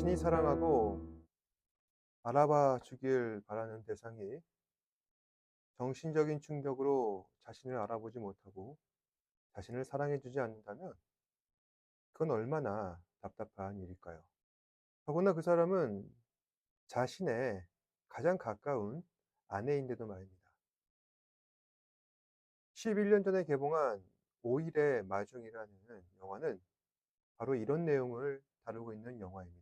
자신이 사랑하고 알아봐 주길 바라는 대상이 정신적인 충격으로 자신을 알아보지 못하고 자신을 사랑해 주지 않는다면 그건 얼마나 답답한 일일까요? 더구나 그 사람은 자신의 가장 가까운 아내인데도 말입니다. 11년 전에 개봉한 5일의 마중이라는 영화는 바로 이런 내용을 다루고 있는 영화입니다.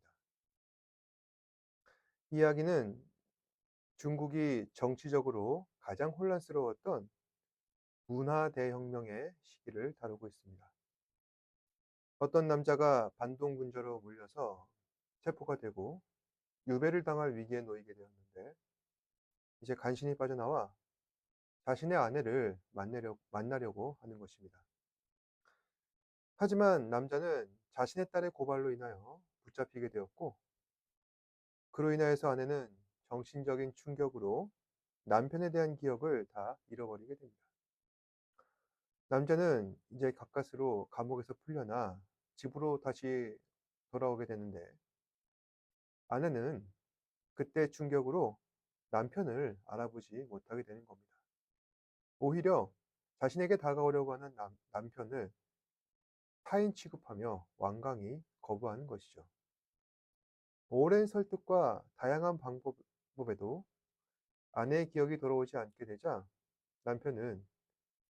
이야기는 중국이 정치적으로 가장 혼란스러웠던 문화 대혁명의 시기를 다루고 있습니다. 어떤 남자가 반동군자로 몰려서 체포가 되고 유배를 당할 위기에 놓이게 되었는데 이제 간신히 빠져나와 자신의 아내를 만나려, 만나려고 하는 것입니다. 하지만 남자는 자신의 딸의 고발로 인하여 붙잡히게 되었고 그로 인하여서 아내는 정신적인 충격으로 남편에 대한 기억을 다 잃어버리게 됩니다. 남자는 이제 가까스로 감옥에서 풀려나 집으로 다시 돌아오게 되는데 아내는 그때 충격으로 남편을 알아보지 못하게 되는 겁니다. 오히려 자신에게 다가오려고 하는 남, 남편을 타인 취급하며 완강히 거부하는 것이죠. 오랜 설득과 다양한 방법에도 아내의 기억이 돌아오지 않게 되자 남편은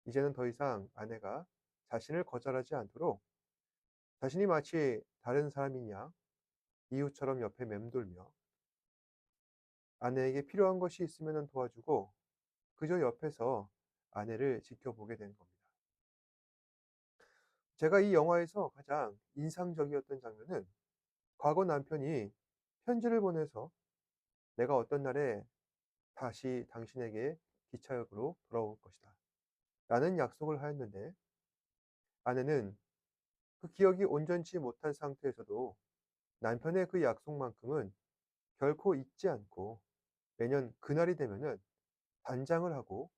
이제는 더 이상 아내가 자신을 거절하지 않도록 자신이 마치 다른 사람이냐 이웃처럼 옆에 맴돌며 아내에게 필요한 것이 있으면 도와주고 그저 옆에서 아내를 지켜보게 된 겁니다. 제가 이 영화에서 가장 인상적이었던 장면은 과거 남편이 편지를 보내서 내가 어떤 날에 다시 당신에게 기차역으로 돌아올 것이다. 라는 약속을 하였는데 아내는 그 기억이 온전치 못한 상태에서도 남편의 그 약속만큼은 결코 잊지 않고 매년 그날이 되면은 단장을 하고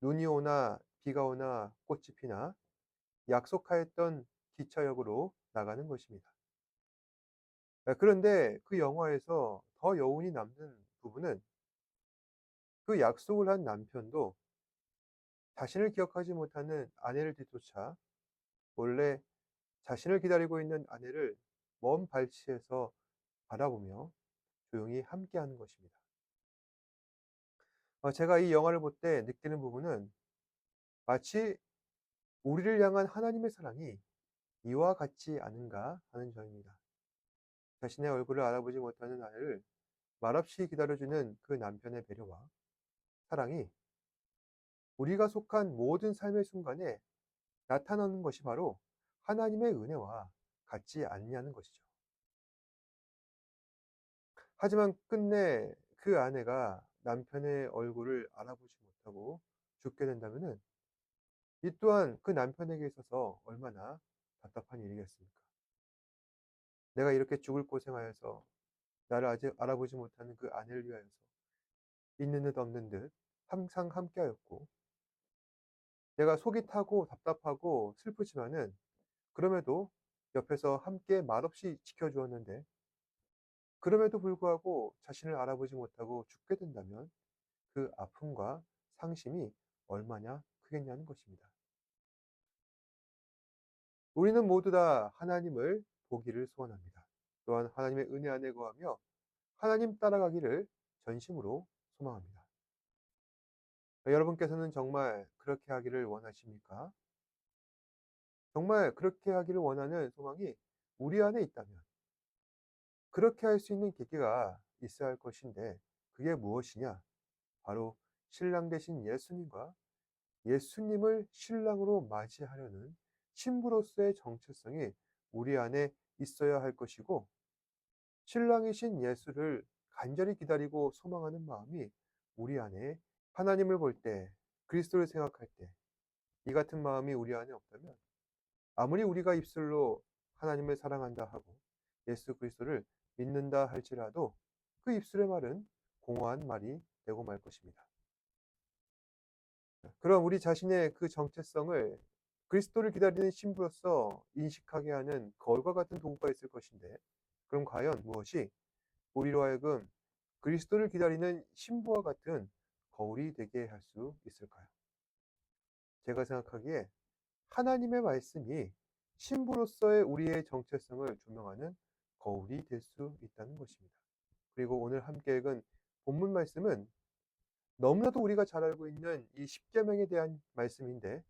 눈이 오나 비가 오나 꽃이 피나 약속하였던 기차역으로 나가는 것입니다. 아, 그런데 그 영화에서 더 여운이 남는 부분은 그 약속을 한 남편도 자신을 기억하지 못하는 아내를 뒤쫓아 몰래 자신을 기다리고 있는 아내를 먼 발치에서 바라보며 조용히 함께하는 것입니다. 어, 제가 이 영화를 볼 때 느끼는 부분은 마치 우리를 향한 하나님의 사랑이 이와 같지 않은가 하는 점입니다. 자신의 얼굴을 알아보지 못하는 아내를 말없이 기다려주는 그 남편의 배려와 사랑이 우리가 속한 모든 삶의 순간에 나타나는 것이 바로 하나님의 은혜와 같지 않냐는 것이죠. 하지만 끝내 그 아내가 남편의 얼굴을 알아보지 못하고 죽게 된다면 이 또한 그 남편에게 있어서 얼마나 답답한 일이겠습니까? 내가 이렇게 죽을 고생하여서 나를 아직 알아보지 못하는 그 아내를 위하여서 있는 듯 없는 듯 항상 함께하였고 내가 속이 타고 답답하고 슬프지만은 그럼에도 옆에서 함께 말없이 지켜주었는데 그럼에도 불구하고 자신을 알아보지 못하고 죽게 된다면 그 아픔과 상심이 얼마나 크겠냐는 것입니다. 우리는 모두 다 하나님을 보기를 소원합니다. 또한 하나님의 은혜 안에 거하며 하나님 따라가기를 전심으로 소망합니다. 여러분께서는 정말 그렇게 하기를 원하십니까? 정말 그렇게 하기를 원하는 소망이 우리 안에 있다면 그렇게 할 수 있는 계기가 있어야 할 것인데 그게 무엇이냐? 바로 신랑 되신 예수님과 예수님을 신랑으로 맞이하려는 신부로서의 정체성이 우리 안에 있어야 할 것이고 신랑이신 예수를 간절히 기다리고 소망하는 마음이 우리 안에 하나님을 볼 때, 그리스도를 생각할 때, 이 같은 마음이 우리 안에 없다면 아무리 우리가 입술로 하나님을 사랑한다 하고 예수 그리스도를 믿는다 할지라도 그 입술의 말은 공허한 말이 되고 말 것입니다. 그럼 우리 자신의 그 정체성을 그리스도를 기다리는 신부로서 인식하게 하는 거울과 같은 도구가 있을 것인데 그럼 과연 무엇이 우리로 하여금 그리스도를 기다리는 신부와 같은 거울이 되게 할 수 있을까요? 제가 생각하기에 하나님의 말씀이 신부로서의 우리의 정체성을 조명하는 거울이 될 수 있다는 것입니다. 그리고 오늘 함께 읽은 본문 말씀은 너무나도 우리가 잘 알고 있는 이 십계명에 대한 말씀인데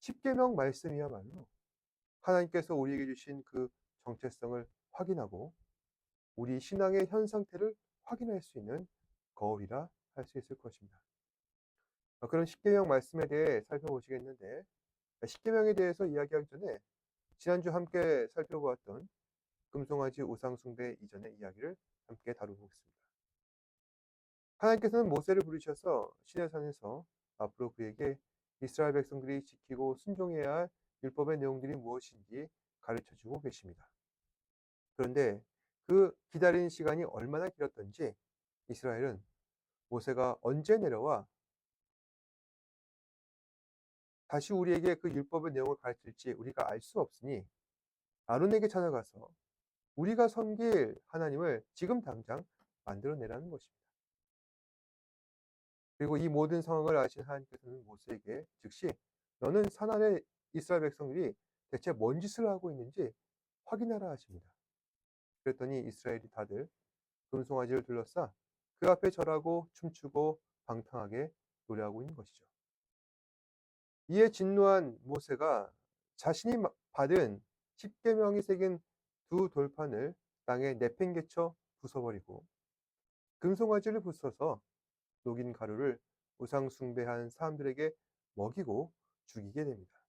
십계명 말씀이야말로 하나님께서 우리에게 주신 그 정체성을 확인하고 우리 신앙의 현 상태를 확인할 수 있는 거울이라 할 수 있을 것입니다. 어, 그런 십계명 말씀에 대해 살펴보시겠는데 십계명에 대해서 이야기하기 전에 지난주 함께 살펴보았던 금송아지 우상 숭배 이전의 이야기를 함께 다루겠습니다. 하나님께서는 모세를 부르셔서 시내산에서 앞으로 그에게 이스라엘 백성들이 지키고 순종해야 할 율법의 내용들이 무엇인지 가르쳐 주고 계십니다. 그런데 그 기다리는 시간이 얼마나 길었던지 이스라엘은 모세가 언제 내려와 다시 우리에게 그 율법의 내용을 가르칠지 우리가 알 수 없으니 아론에게 찾아가서 우리가 섬길 하나님을 지금 당장 만들어내라는 것입니다. 그리고 이 모든 상황을 아신 하나님께서는 모세에게 즉시 너는 산 아래 이스라엘 백성들이 대체 뭔 짓을 하고 있는지 확인하라 하십니다. 그랬더니 이스라엘이 다들 금송아지를 둘러싸 그 앞에 절하고 춤추고 방탕하게 노래하고 있는 것이죠. 이에 진노한 모세가 자신이 받은 십계명이 새긴 두 돌판을 땅에 내팽개쳐 부숴버리고 금송아지를 부숴서 녹인 가루를 우상 숭배한 사람들에게 먹이고 죽이게 됩니다.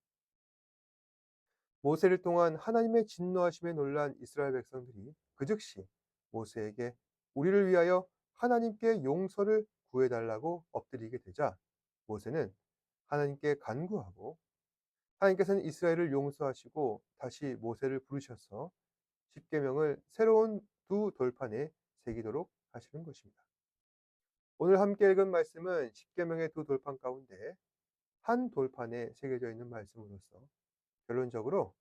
모세를 통한 하나님의 진노하심에 놀란 이스라엘 백성들이 그 즉시 모세에게 우리를 위하여 하나님께 용서를 구해달라고 엎드리게 되자 모세는 하나님께 간구하고 하나님께서는 이스라엘을 용서하시고 다시 모세를 부르셔서 십계명을 새로운 두 돌판에 새기도록 하시는 것입니다. 오늘 함께 읽은 말씀은 십계명의 두 돌판 가운데 한 돌판에 새겨져 있는 말씀으로서 결론적으로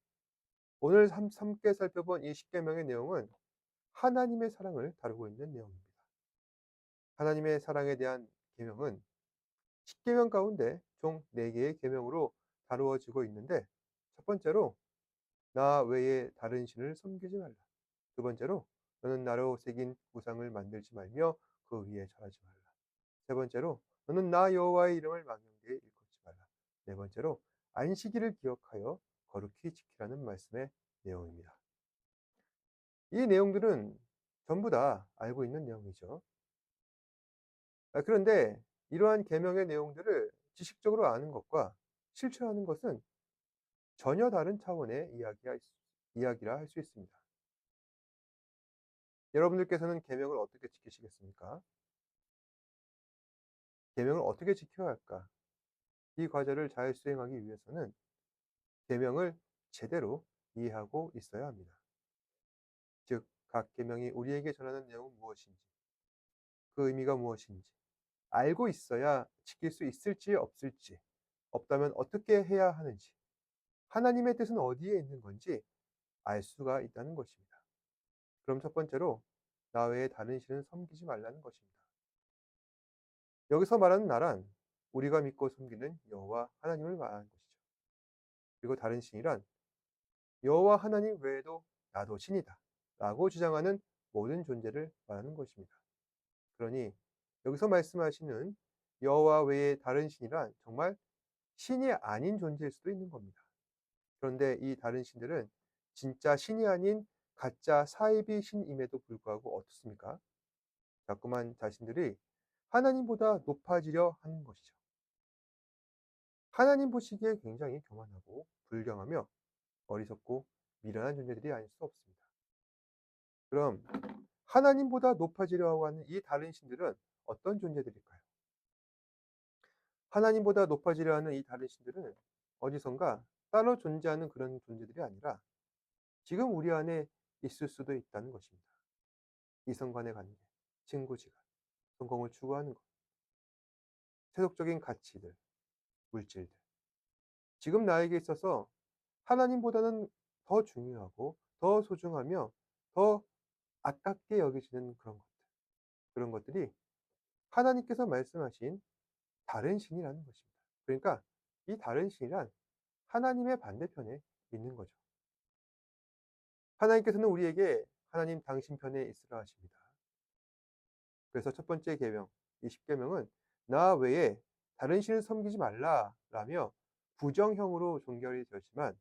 오늘 함께 살펴본 이 십계명의 내용은 하나님의 사랑을 다루고 있는 내용입니다. 하나님의 사랑에 대한 계명은 십계명 가운데 총 4개의 계명으로 다루어지고 있는데 첫 번째로 나 외에 다른 신을 섬기지 말라. 두 번째로 너는 나로 새긴 우상을 만들지 말며 그 위에 절하지 말라. 세 번째로 너는 나 여호와의 이름을 망령되이 일컫지 말라. 네 번째로 안식일을 기억하여 거룩히 지키라는 말씀의 내용입니다. 이 내용들은 전부 다 알고 있는 내용이죠. 아, 그런데 이러한 계명의 내용들을 지식적으로 아는 것과 실천하는 것은 전혀 다른 차원의 이야기라 할 수 있습니다. 여러분들께서는 계명을 어떻게 지키시겠습니까? 계명을 어떻게 지켜야 할까? 이 과제를 잘 수행하기 위해서는 계명을 제대로 이해하고 있어야 합니다. 즉, 각 계명이 우리에게 전하는 내용은 무엇인지, 그 의미가 무엇인지 알고 있어야 지킬 수 있을지 없을지, 없다면 어떻게 해야 하는지, 하나님의 뜻은 어디에 있는 건지 알 수가 있다는 것입니다. 그럼 첫 번째로 나 외에 다른 신은 섬기지 말라는 것입니다. 여기서 말하는 나란 우리가 믿고 섬기는 여호와 하나님을 말하는 것이죠. 그리고 다른 신이란 여호와 하나님 외에도 나도 신이다 라고 주장하는 모든 존재를 말하는 것입니다. 그러니 여기서 말씀하시는 여호와 외에 다른 신이란 정말 신이 아닌 존재일 수도 있는 겁니다. 그런데 이 다른 신들은 진짜 신이 아닌 가짜 사이비 신임에도 불구하고 어떻습니까? 자꾸만 자신들이 하나님보다 높아지려 하는 것이죠. 하나님 보시기에 굉장히 교만하고 불경하며 어리석고 미련한 존재들이 아닐 수 없습니다. 그럼 하나님보다 높아지려고 하는 이 다른 신들은 어떤 존재들일까요? 하나님보다 높아지려 하는 이 다른 신들은 어디선가 따로 존재하는 그런 존재들이 아니라 지금 우리 안에 있을 수도 있다는 것입니다. 이성 간의 관계, 친구지간, 성공을 추구하는 것, 세속적인 가치들, 물질들. 지금 나에게 있어서 하나님보다는 더 중요하고 더 소중하며 더 아깝게 여기시는 그런 것들. 그런 것들이 하나님께서 말씀하신 다른 신이라는 것입니다. 그러니까 이 다른 신이란 하나님의 반대편에 있는 거죠. 하나님께서는 우리에게 하나님 당신 편에 있으라 하십니다. 그래서 첫 번째 계명, 이 십계명은 나 외에 다른 신을 섬기지 말라라며 부정형으로 종결이 되었지만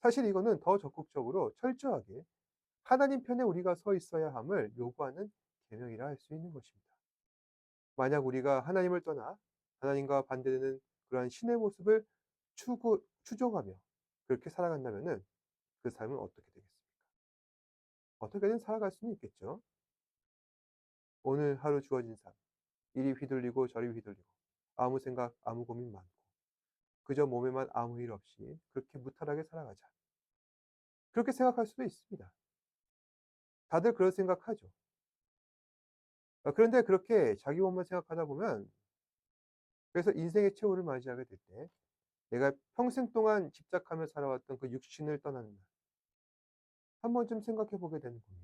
사실 이거는 더 적극적으로 철저하게 하나님 편에 우리가 서 있어야 함을 요구하는 계명이라 할 수 있는 것입니다. 만약 우리가 하나님을 떠나 하나님과 반대되는 그러한 신의 모습을 추구, 추종하며 그렇게 살아간다면 그 삶은 어떻게 되겠습니까? 어떻게든 살아갈 수는 있겠죠. 오늘 하루 주어진 삶, 이리 휘둘리고 저리 휘둘리고 아무 생각, 아무 고민 많고 그저 몸에만 아무 일 없이 그렇게 무탈하게 살아가자. 그렇게 생각할 수도 있습니다. 다들 그런 생각하죠. 아, 그런데 그렇게 자기 몸만 생각하다 보면 그래서 인생의 최후를 맞이하게 될 때 내가 평생 동안 집착하며 살아왔던 그 육신을 떠나는 날. 한 번쯤 생각해 보게 되는 겁니다.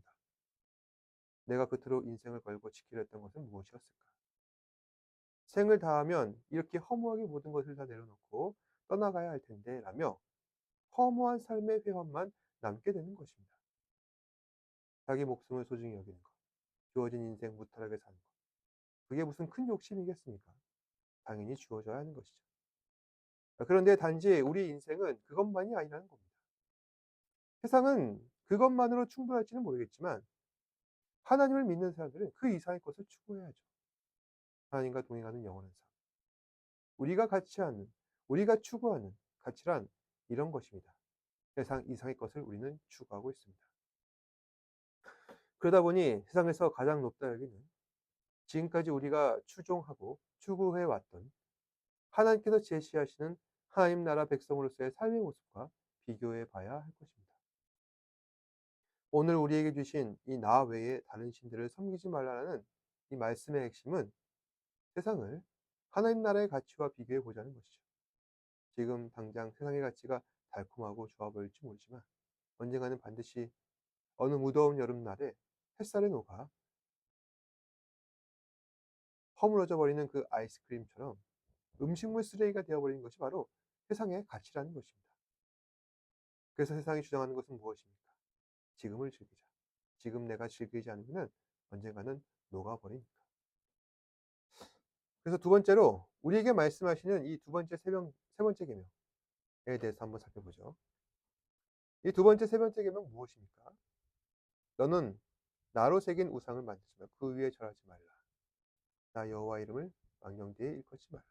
내가 그토록 인생을 걸고 지키려 했던 것은 무엇이었을까? 생을 다하면 이렇게 허무하게 모든 것을 다 내려놓고 떠나가야 할 텐데 라며 허무한 삶의 회환만 남게 되는 것입니다. 자기 목숨을 소중히 여기는 것, 주어진 인생 무탈하게 사는 것. 그게 무슨 큰 욕심이겠습니까? 당연히 주어져야 하는 것이죠. 그런데 단지 우리 인생은 그것만이 아니라는 겁니다. 세상은 그것만으로 충분할지는 모르겠지만 하나님을 믿는 사람들은 그 이상의 것을 추구해야죠. 하나님과 동행하는 영원한 삶. 우리가 같이 하는, 우리가 추구하는 가치란 이런 것입니다. 세상 이상의 것을 우리는 추구하고 있습니다. 그러다 보니 세상에서 가장 높다 여기는 지금까지 우리가 추종하고 추구해 왔던 하나님께서 제시하시는 하나님 나라 백성으로서의 삶의 모습과 비교해 봐야 할 것입니다. 오늘 우리에게 주신 이 나 외에 다른 신들을 섬기지 말라는 이 말씀의 핵심은 세상을 하나님 나라의 가치와 비교해 보자는 것이죠. 지금 당장 세상의 가치가 달콤하고 좋아 보일지 모르지만 언젠가는 반드시 어느 무더운 여름날에 햇살에 녹아 허물어져 버리는 그 아이스크림처럼 음식물 쓰레기가 되어버리는 것이 바로 세상의 가치라는 것입니다. 그래서 세상이 주장하는 것은 무엇입니까? 지금을 즐기자. 지금 내가 즐기지 않으면 언젠가는 녹아버리니까. 그래서 두 번째로 우리에게 말씀하시는 이 두 번째 세명 세 번째 계명에 대해서 한번 살펴보죠. 이 두 번째 세 번째 계명 무엇입니까? 너는 나로 새긴 우상을 만들지 말고 그 위에 절하지 말라. 나 여호와 이름을 망령 뒤에 일컫지 말라.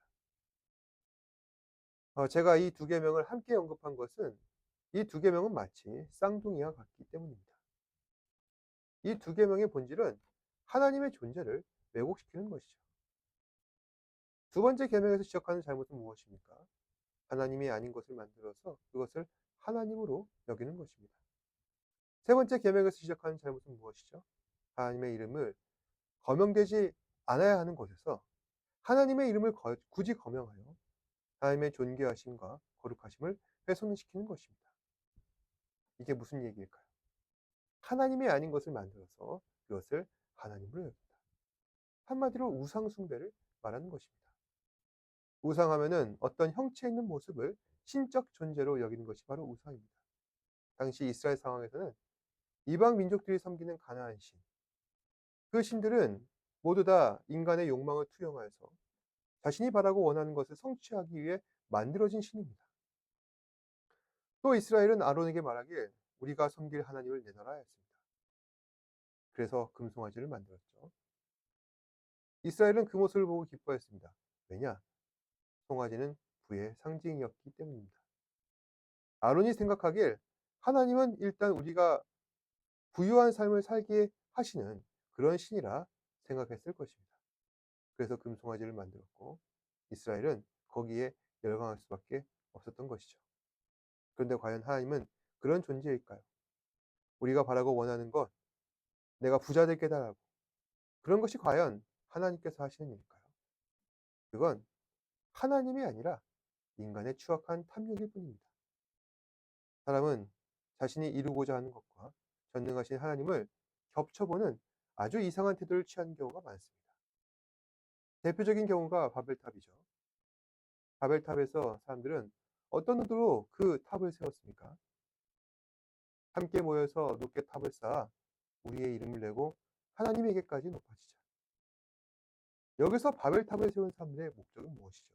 어, 제가 이 두 계명을 함께 언급한 것은 이두 계명은 마치 쌍둥이와 같기 때문입니다. 이두 계명의 본질은 하나님의 존재를 왜곡시키는 것이죠. 두 번째 계명에서 지적하는 잘못은 무엇입니까? 하나님이 아닌 것을 만들어서 그것을 하나님으로 여기는 것입니다. 세 번째 계명에서 지적하는 잘못은 무엇이죠? 하나님의 이름을 거명되지 않아야 하는 곳에서 하나님의 이름을 굳이 거명하여 하나님의 존귀하심과 거룩하심을 훼손시키는 것입니다. 이게 무슨 얘기일까요? 하나님이 아닌 것을 만들어서 그것을 하나님으로 여긴다. 한마디로 우상숭배를 말하는 것입니다. 우상하면은 어떤 형체 있는 모습을 신적 존재로 여기는 것이 바로 우상입니다. 당시 이스라엘 상황에서는 이방 민족들이 섬기는 가나안 신, 그 신들은 모두 다 인간의 욕망을 투영하여서 자신이 바라고 원하는 것을 성취하기 위해 만들어진 신입니다. 또 이스라엘은 아론에게 말하길 우리가 섬길 하나님을 내놔라 했습니다. 그래서 금송아지를 만들었죠. 이스라엘은 그 모습을 보고 기뻐했습니다. 왜냐? 송아지는 부의 상징이었기 때문입니다. 아론이 생각하길 하나님은 일단 우리가 부유한 삶을 살게 하시는 그런 신이라 생각했을 것입니다. 그래서 금송아지를 만들었고 이스라엘은 거기에 열광할 수밖에 없었던 것이죠. 그런데 과연 하나님은 그런 존재일까요? 우리가 바라고 원하는 것, 내가 부자 될 깨달라고 그런 것이 과연 하나님께서 하시는 일일까요? 그건 하나님이 아니라 인간의 추악한 탐욕일 뿐입니다. 사람은 자신이 이루고자 하는 것과 전능하신 하나님을 겹쳐보는 아주 이상한 태도를 취하는 경우가 많습니다. 대표적인 경우가 바벨탑이죠. 바벨탑에서 사람들은 어떤 의도로 그 탑을 세웠습니까? 함께 모여서 높게 탑을 쌓아 우리의 이름을 내고 하나님에게까지 높아지자. 여기서 바벨탑을 세운 사람들의 목적은 무엇이죠?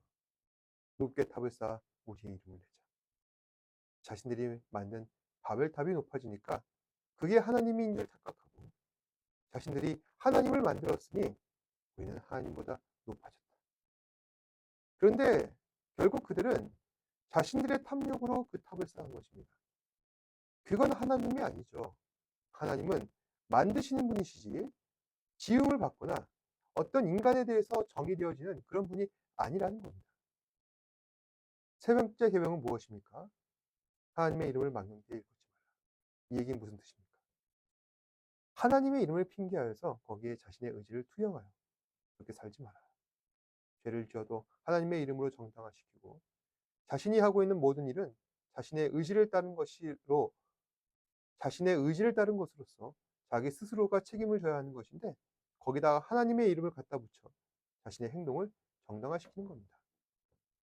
높게 탑을 쌓아 우리의 이름을 내자. 자신들이 만든 바벨탑이 높아지니까 그게 하나님인 줄 착각하고 자신들이 하나님을 만들었으니 우리는 하나님보다 높아졌다. 그런데 결국 그들은 자신들의 탐욕으로 그 탑을 쌓은 것입니다. 그건 하나님이 아니죠. 하나님은 만드시는 분이시지 지음을 받거나 어떤 인간에 대해서 정의되어지는 그런 분이 아니라는 겁니다. 세 번째 계명은 무엇입니까? 하나님의 이름을 망령되이 읽지 말라. 이 얘기는 무슨 뜻입니까? 하나님의 이름을 핑계하여서 거기에 자신의 의지를 투영하여 그렇게 살지 말아요. 죄를 지어도 하나님의 이름으로 정당화시키고 자신이 하고 있는 모든 일은 자신의 의지를 따른 것이로 자신의 의지를 따른 것으로서 자기 스스로가 책임을 져야 하는 것인데 거기다가 하나님의 이름을 갖다 붙여 자신의 행동을 정당화시키는 겁니다.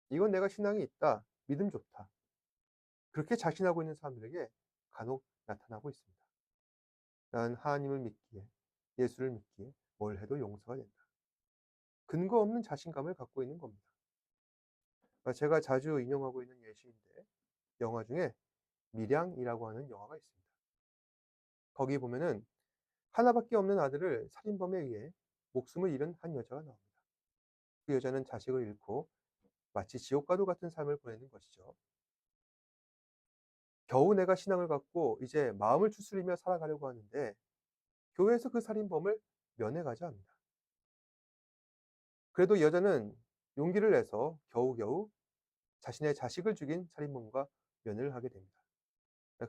이건 내가 신앙이 있다, 믿음 좋다. 그렇게 자신하고 있는 사람들에게 간혹 나타나고 있습니다. 나는 하나님을 믿기에, 예수를 믿기에 뭘 해도 용서가 된다. 근거 없는 자신감을 갖고 있는 겁니다. 제가 자주 인용하고 있는 예시인데 영화 중에 밀양이라고 하는 영화가 있습니다. 거기 보면은 하나밖에 없는 아들을 살인범에 의해 목숨을 잃은 한 여자가 나옵니다. 그 여자는 자식을 잃고 마치 지옥과도 같은 삶을 보내는 것이죠. 겨우 내가 신앙을 갖고 이제 마음을 추스리며 살아가려고 하는데 교회에서 그 살인범을 면회가자 합니다. 그래도 여자는 용기를 내서 겨우겨우 자신의 자식을 죽인 살인범과 면회를 하게 됩니다.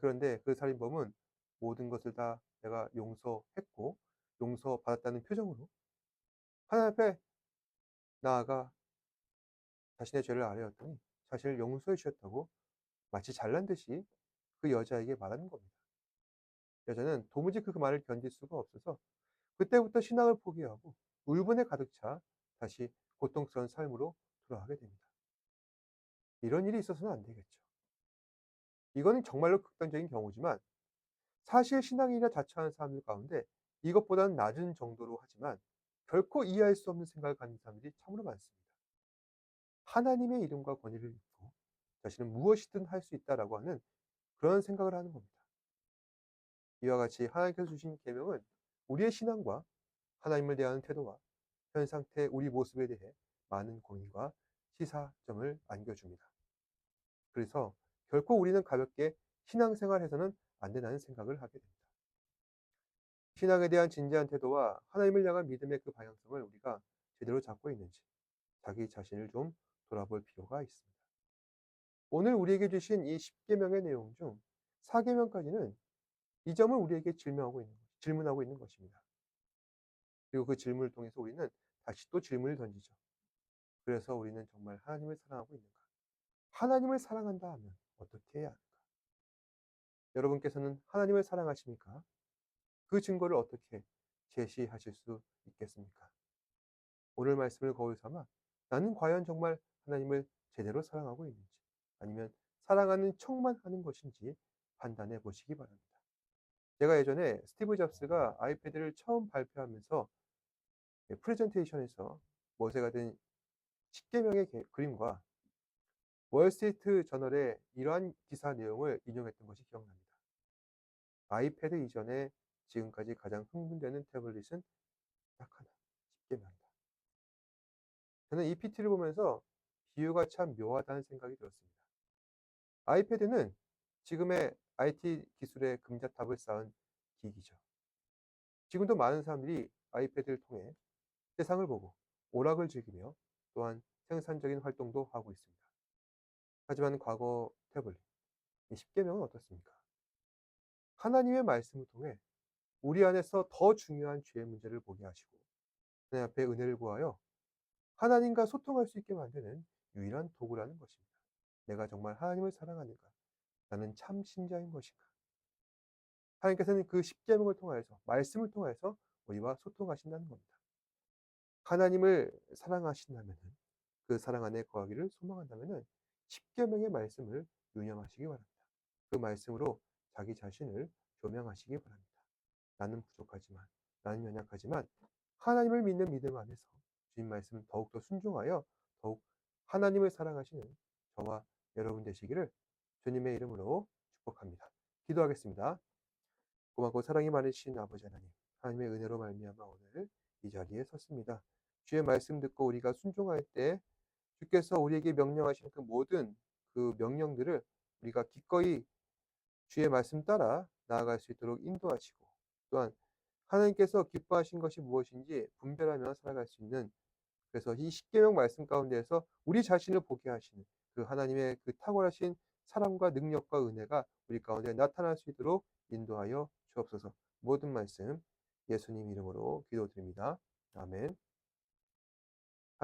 그런데 그 살인범은 모든 것을 다 내가 용서했고 용서받았다는 표정으로 하나님 앞에 나아가 자신의 죄를 아뢰었더니 자신을 용서해 주셨다고 마치 잘난 듯이 그 여자에게 말하는 겁니다. 여자는 도무지 그 말을 견딜 수가 없어서 그때부터 신앙을 포기하고 울분에 가득 차 다시 고통스러운 삶으로 돌아가게 됩니다. 이런 일이 있어서는 안 되겠죠. 이거는 정말로 극단적인 경우지만 사실 신앙이나 자처하는 사람들 가운데 이것보다는 낮은 정도로 하지만 결코 이해할 수 없는 생각을 가진 사람들이 참으로 많습니다. 하나님의 이름과 권위를 믿고 자신은 무엇이든 할 수 있다라고 하는 그런 생각을 하는 겁니다. 이와 같이 하나님께서 주신 계명은 우리의 신앙과 하나님을 대하는 태도와 현 상태 우리 모습에 대해 많은 고민과 시사점을 안겨줍니다. 그래서 결코 우리는 가볍게 신앙생활에서는 안 된다는 생각을 하게 됩니다. 신앙에 대한 진지한 태도와 하나님을 향한 믿음의 그 방향성을 우리가 제대로 잡고 있는지 자기 자신을 좀 돌아볼 필요가 있습니다. 오늘 우리에게 주신 이 10계명의 내용 중 4계명까지는 이 점을 우리에게 질문하고 있는, 질문하고 있는 것입니다. 그리고 그 질문을 통해서 우리는 다시 또 질문을 던지죠. 그래서 우리는 정말 하나님을 사랑하고 있는가? 하나님을 사랑한다 하면 어떻게 해야 하는가? 여러분께서는 하나님을 사랑하십니까? 그 증거를 어떻게 제시하실 수 있겠습니까? 오늘 말씀을 거울 삼아 나는 과연 정말 하나님을 제대로 사랑하고 있는지 아니면 사랑하는 척만 하는 것인지 판단해 보시기 바랍니다. 제가 예전에 스티브 잡스가 아이패드를 처음 발표하면서 프레젠테이션에서 모세가 된 10개명의 그림과 월스트리트 저널의 이러한 기사 내용을 인용했던 것이 기억납니다. 아이패드 이전에 지금까지 가장 흥분되는 태블릿은 딱 하나, 10개명이다. 저는 이 PT를 보면서 비유가 참 묘하다는 생각이 들었습니다. 아이패드는 지금의 IT 기술의 금자탑을 쌓은 기기죠. 지금도 많은 사람들이 아이패드를 통해 세상을 보고 오락을 즐기며 또한 생산적인 활동도 하고 있습니다. 하지만 과거 태블릿, 이 10계명은 어떻습니까? 하나님의 말씀을 통해 우리 안에서 더 중요한 죄의 문제를 보게 하시고 하나님 앞에 은혜를 구하여 하나님과 소통할 수 있게 만드는 유일한 도구라는 것입니다. 내가 정말 하나님을 사랑하는가? 나는 참 신자인 것인가? 하나님께서는 그 십계명을 통하여서 말씀을 통하여서 우리와 소통하신다는 겁니다. 하나님을 사랑하신다면은 그 사랑 안에 거하기를 소망한다면은 십계명의 말씀을 유념하시기 바랍니다. 그 말씀으로 자기 자신을 조명하시기 바랍니다. 나는 부족하지만 나는 연약하지만 하나님을 믿는 믿음 안에서 주님 말씀 더욱더 순종하여 더욱 하나님을 사랑하시는 저와 여러분 되시기를 주님의 이름으로 축복합니다. 기도하겠습니다. 고맙고 사랑이 많으신 아버지 하나님, 하나님의 은혜로 말미암아 오늘 이 자리에 섰습니다. 주의 말씀 듣고 우리가 순종할 때 주께서 우리에게 명령하시는 그 모든 그 명령들을 우리가 기꺼이 주의 말씀 따라 나아갈 수 있도록 인도하시고 또한 하나님께서 기뻐하신 것이 무엇인지 분별하며 살아갈 수 있는 그래서 이 십계명 말씀 가운데에서 우리 자신을 보게 하시는 그 하나님의 그 탁월하신 사랑과 능력과 은혜가 우리 가운데 나타날 수 있도록 인도하여 주옵소서. 모든 말씀 예수님 이름으로 기도드립니다. 아멘.